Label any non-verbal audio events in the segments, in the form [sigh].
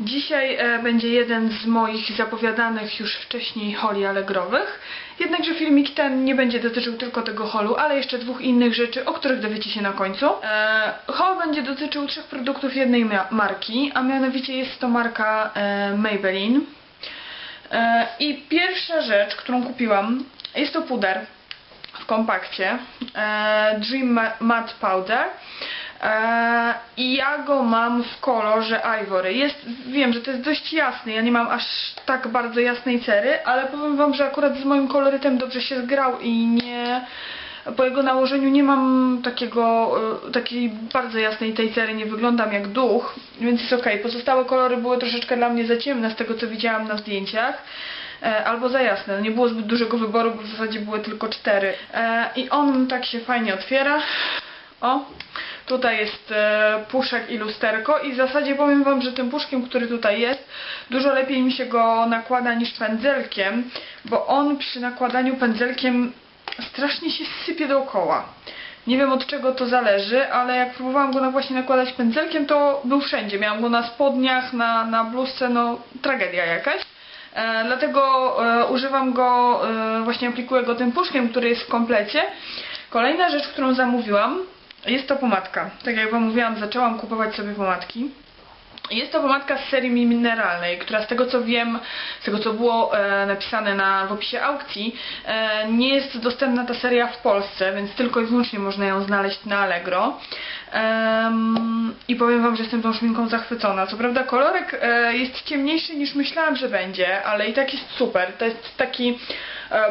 Dzisiaj e, będzie jeden z moich zapowiadanych już wcześniej holi allegrowych. Jednakże filmik ten nie będzie dotyczył tylko tego holu, ale jeszcze dwóch innych rzeczy, o których dowiecie się na końcu. E, hol będzie dotyczył trzech produktów jednej marki, a mianowicie jest to marka e, Maybelline. E, I pierwsza rzecz, którą kupiłam, jest to puder w kompakcie Dream Ma- Matte Powder i ja go mam w kolorze Ivory. Jest, wiem, że to jest dość jasny, ja nie mam aż tak bardzo jasnej cery, ale powiem wam, że akurat z moim kolorytem dobrze się zgrał i nie po jego nałożeniu nie mam takiego, e, takiej bardzo jasnej tej cery, nie wyglądam jak duch, więc jest ok. Pozostałe kolory były troszeczkę dla mnie za ciemne z tego co widziałam na zdjęciach. E, albo za jasne. No Nie było zbyt dużego wyboru, bo w zasadzie były tylko cztery. E, I on tak się fajnie otwiera. O, tutaj jest e, puszek i lusterko i w zasadzie powiem Wam, że tym puszkiem, który tutaj jest, dużo lepiej mi się go nakłada niż pędzelkiem, bo on przy nakładaniu pędzelkiem strasznie się sypie dookoła. Nie wiem od czego to zależy, ale jak próbowałam go właśnie nakładać pędzelkiem, to był wszędzie. Miałam go na spodniach, na, na bluzce, no tragedia jakaś. E, dlatego e, używam go, e, właśnie aplikuję go tym puszkiem, który jest w komplecie. Kolejna rzecz, którą zamówiłam, jest to pomadka. Tak jak Wam mówiłam, zaczęłam kupować sobie pomadki. Jest to pomadka z serii mineralnej, która z tego co wiem, z tego co było e, napisane na, w opisie aukcji, e, nie jest dostępna ta seria w Polsce, więc tylko i wyłącznie można ją znaleźć na Allegro. I powiem Wam, że jestem tą szminką zachwycona. Co prawda kolorek e, jest ciemniejszy niż myślałam, że będzie, ale i tak jest super. To jest taki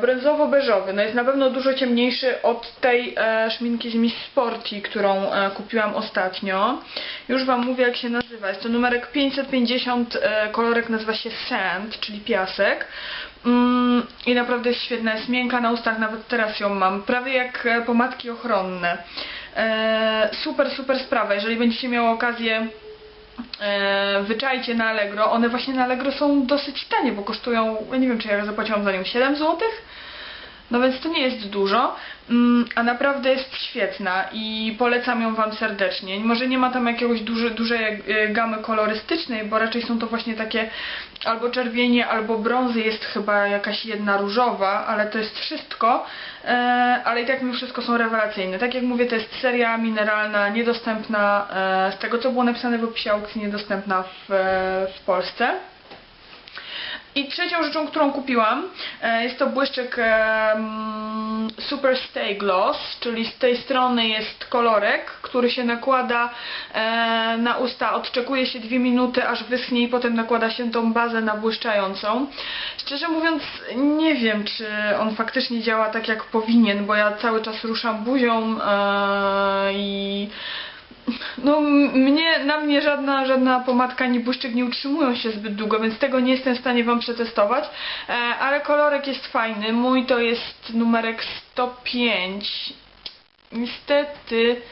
brązowo-beżowy. No jest na pewno dużo ciemniejszy od tej e, szminki z Miss Sporty, którą e, kupiłam ostatnio. Już Wam mówię jak się nazywa. Jest to numerek 550, e, kolorek nazywa się Sand, czyli piasek. Mm, I naprawdę jest świetna, jest miękka na ustach, nawet teraz ją mam. Prawie jak e, pomadki ochronne. E, super, super sprawa. Jeżeli będziecie miały okazję e, wyczajcie na Allegro. One właśnie na Allegro są dosyć tanie, bo kosztują, nie wiem czy ja zapłaciłam za nią 7 zł. No więc to nie jest dużo, mm, a naprawdę jest świetna i polecam ją Wam serdecznie. Może nie ma tam jakiegoś duży, dużej e, gamy kolorystycznej, bo raczej są to właśnie takie albo czerwienie, albo brązy, jest chyba jakaś jedna różowa, ale to jest wszystko, e, ale i tak mimo wszystko są rewelacyjne. Tak jak mówię, to jest seria mineralna, niedostępna, e, z tego co było napisane w opisie aukcji, niedostępna w, w Polsce. I trzecią rzeczą, którą kupiłam, e, jest to błyszczyk em, Super Stay Gloss, czyli z tej strony jest kolorek, który się nakłada e, na usta, odczekuje się dwie minuty, aż wyschnie i potem nakłada się tą bazę na błyszczającą. Szczerze mówiąc, nie wiem, czy on faktycznie działa tak, jak powinien, bo ja cały czas ruszam buzią e, i no mnie, na mnie żadna, żadna pomadka ani błyszczyk nie utrzymują się zbyt długo, więc tego nie jestem w stanie Wam przetestować. E, ale kolorek jest fajny. Mój to jest numerek 105. Niestety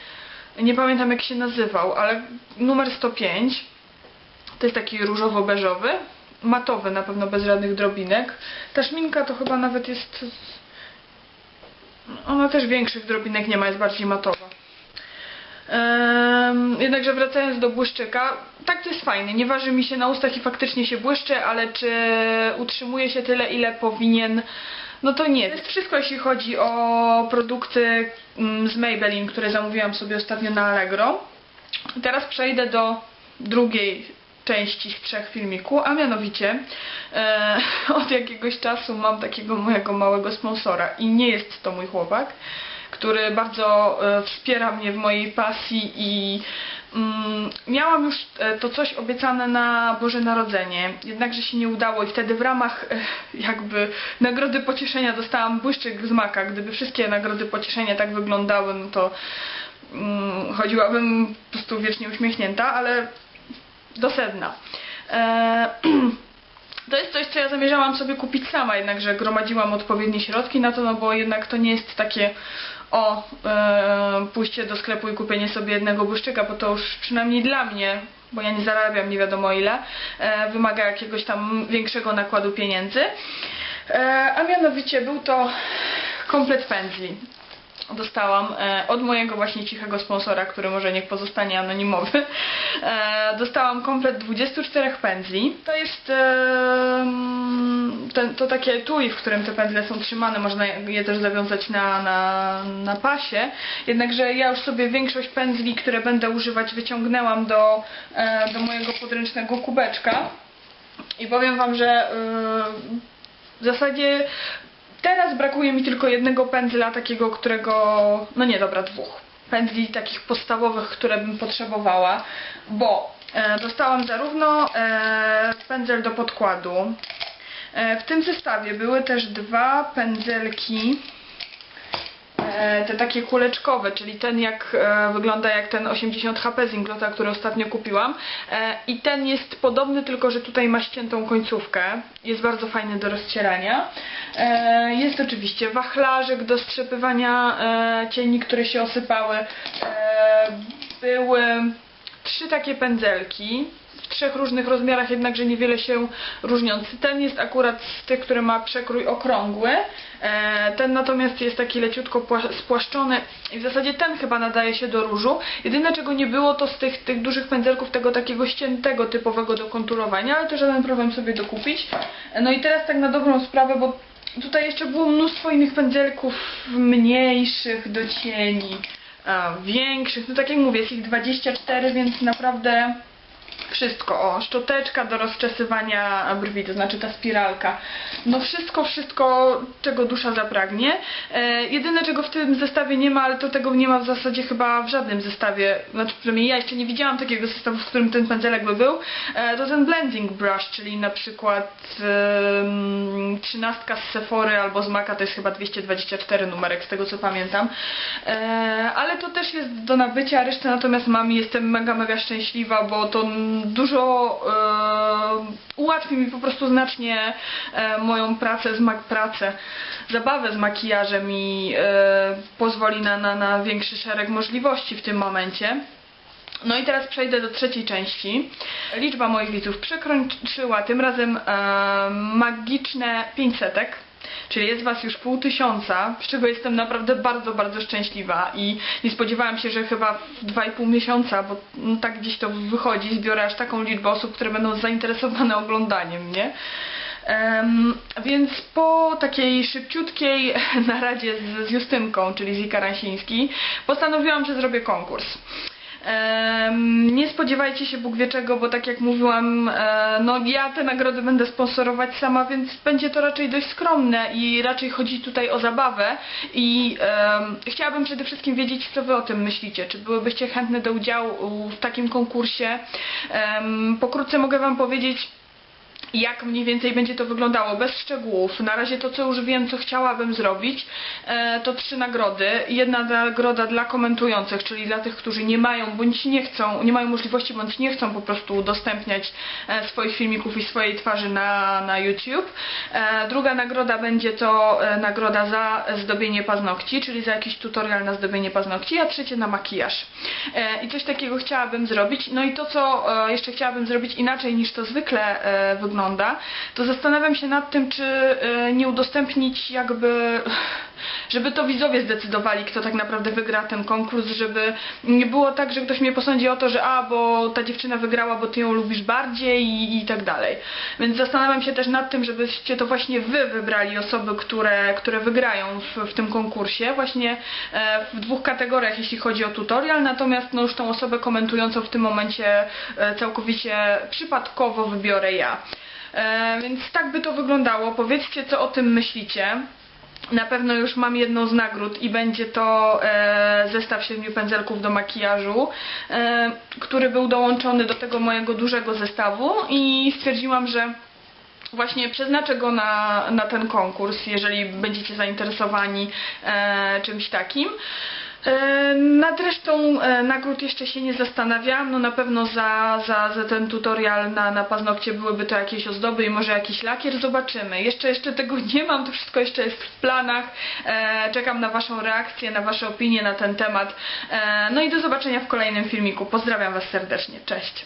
nie pamiętam jak się nazywał, ale numer 105 to jest taki różowo-beżowy. Matowy na pewno bez żadnych drobinek. Ta szminka to chyba nawet jest... Ona też większych drobinek nie ma, jest bardziej matowa. Jednakże wracając do błyszczyka, tak to jest fajny, nie waży mi się na ustach i faktycznie się błyszczy, ale czy utrzymuje się tyle ile powinien, no to nie. To jest wszystko jeśli chodzi o produkty mm, z Maybelline, które zamówiłam sobie ostatnio na Allegro. Teraz przejdę do drugiej części z trzech filmiku, a mianowicie e, [laughs] od jakiegoś czasu mam takiego mojego małego sponsora i nie jest to mój chłopak, który bardzo e, wspiera mnie w mojej pasji i mm, miałam już e, to coś obiecane na Boże Narodzenie, jednakże się nie udało i wtedy w ramach e, jakby nagrody pocieszenia dostałam błyszczyk z maka. Gdyby wszystkie nagrody pocieszenia tak wyglądały, no to mm, chodziłabym po prostu wiecznie uśmiechnięta, ale do sedna. [clears throat] To jest coś, co ja zamierzałam sobie kupić sama, jednakże gromadziłam odpowiednie środki na to, no bo jednak to nie jest takie o, e, pójście do sklepu i kupienie sobie jednego błyszczyka, bo to już przynajmniej dla mnie, bo ja nie zarabiam nie wiadomo ile, e, wymaga jakiegoś tam większego nakładu pieniędzy. E, a mianowicie był to komplet pędzli. dostałam e, od mojego właśnie cichego sponsora, który może niech pozostanie anonimowy. E, dostałam komplet 24 pędzli. To jest e, ten, to takie etui, w którym te pędzle są trzymane. Można je też zawiązać na, na, na pasie. Jednakże ja już sobie większość pędzli, które będę używać, wyciągnęłam do, e, do mojego podręcznego kubeczka. I powiem Wam, że e, w zasadzie teraz brakuje mi tylko jednego pędzla, takiego, którego. No nie, dobra, dwóch. Pędzli takich podstawowych, które bym potrzebowała, bo e, dostałam zarówno e, pędzel do podkładu. E, w tym zestawie były też dwa pędzelki. E, te takie kuleczkowe, czyli ten jak e, wygląda jak ten 80 HP z Inglota, który ostatnio kupiłam. I ten jest podobny, tylko że tutaj ma ściętą końcówkę. Jest bardzo fajny do rozcierania. Jest oczywiście wachlarzyk do strzepywania cieni, które się osypały. Były trzy takie pędzelki w trzech różnych rozmiarach, jednakże niewiele się różniący. Ten jest akurat z tych, który ma przekrój okrągły. E, Ten natomiast jest taki leciutko pła- spłaszczony i w zasadzie ten chyba nadaje się do różu. Jedyne czego nie było to z tych, tych dużych pędzelków tego takiego ściętego typowego do konturowania, ale to żaden problem sobie dokupić. No i teraz tak na dobrą sprawę, bo tutaj jeszcze było mnóstwo innych pędzelków mniejszych do cieni, większych. No tak jak mówię, jest ich 24, więc naprawdę wszystko, o, szczoteczka do rozczesywania brwi, to znaczy ta spiralka. No wszystko, wszystko, czego dusza zapragnie. E, jedyne, czego w tym zestawie nie ma, ale to tego nie ma w zasadzie chyba w żadnym zestawie, znaczy przynajmniej ja jeszcze nie widziałam takiego zestawu, w którym ten pędzelek by był, e, to ten blending brush, czyli na przykład 13 z Sephory albo z Maca, to jest chyba 224 numerek, z tego co pamiętam. E, ale to też jest do nabycia, resztę natomiast mam i jestem mega, mega szczęśliwa, bo to dużo e, ułatwi mi po prostu znacznie e, moją pracę z mak pracę, zabawę z makijażem i e, pozwoli na, na, na większy szereg możliwości w tym momencie. No i teraz przejdę do trzeciej części. Liczba moich widzów przekroczyła tym razem e, magiczne 500. Czyli jest Was już pół tysiąca, z czego jestem naprawdę bardzo, bardzo szczęśliwa i nie spodziewałam się, że chyba w 2,5 miesiąca, bo no, tak gdzieś to wychodzi, zbiorę aż taką liczbę osób, które będą zainteresowane oglądaniem mnie. Em, więc po takiej szybciutkiej [laughs] naradzie z, z Justynką, czyli Zika Ransiński, postanowiłam, że zrobię konkurs. Nie spodziewajcie się Bóg wie czego, bo tak jak mówiłam, no ja te nagrody będę sponsorować sama, więc będzie to raczej dość skromne i raczej chodzi tutaj o zabawę i em, chciałabym przede wszystkim wiedzieć, co wy o tym myślicie. Czy byłybyście chętne do udziału w takim konkursie? Em, pokrótce mogę wam powiedzieć, jak mniej więcej będzie to wyglądało, bez szczegółów. Na razie to, co już wiem, co chciałabym zrobić, e, to trzy nagrody. Jedna nagroda dla komentujących, czyli dla tych, którzy nie mają bądź nie chcą, nie mają możliwości bądź nie chcą po prostu udostępniać e, swoich filmików i swojej twarzy na, na YouTube. E, druga nagroda będzie to nagroda za zdobienie paznokci, czyli za jakiś tutorial na zdobienie paznokci, a trzecie na makijaż. I coś takiego chciałabym zrobić. No i to, co jeszcze chciałabym zrobić inaczej niż to zwykle e, wygląda, to zastanawiam się nad tym, czy e, nie udostępnić jakby żeby to widzowie zdecydowali, kto tak naprawdę wygra ten konkurs, żeby nie było tak, że ktoś mnie posądzi o to, że a, bo ta dziewczyna wygrała, bo ty ją lubisz bardziej i, i tak dalej. Więc zastanawiam się też nad tym, żebyście to właśnie wy wybrali osoby, które, które wygrają w, w tym konkursie, właśnie e, w dwóch kategoriach, jeśli chodzi o tutorial, natomiast no już tą osobę komentującą w tym momencie e, całkowicie przypadkowo wybiorę ja. E, więc tak by to wyglądało. Powiedzcie, co o tym myślicie. Na pewno już mam jedną z nagród i będzie to e, zestaw siedmiu pędzelków do makijażu, e, który był dołączony do tego mojego dużego zestawu i stwierdziłam, że właśnie przeznaczę go na, na ten konkurs, jeżeli będziecie zainteresowani e, czymś takim. E, Nad resztą e, nagród jeszcze się nie zastanawiałam, no na pewno za, za, za ten tutorial na, na paznokcie byłyby to jakieś ozdoby i może jakiś lakier, zobaczymy. Jeszcze, jeszcze tego [laughs] nie mam, to wszystko jeszcze jest w planach, e, czekam na Waszą reakcję, na Wasze opinie na ten temat. No i do zobaczenia w kolejnym filmiku, pozdrawiam Was serdecznie, cześć!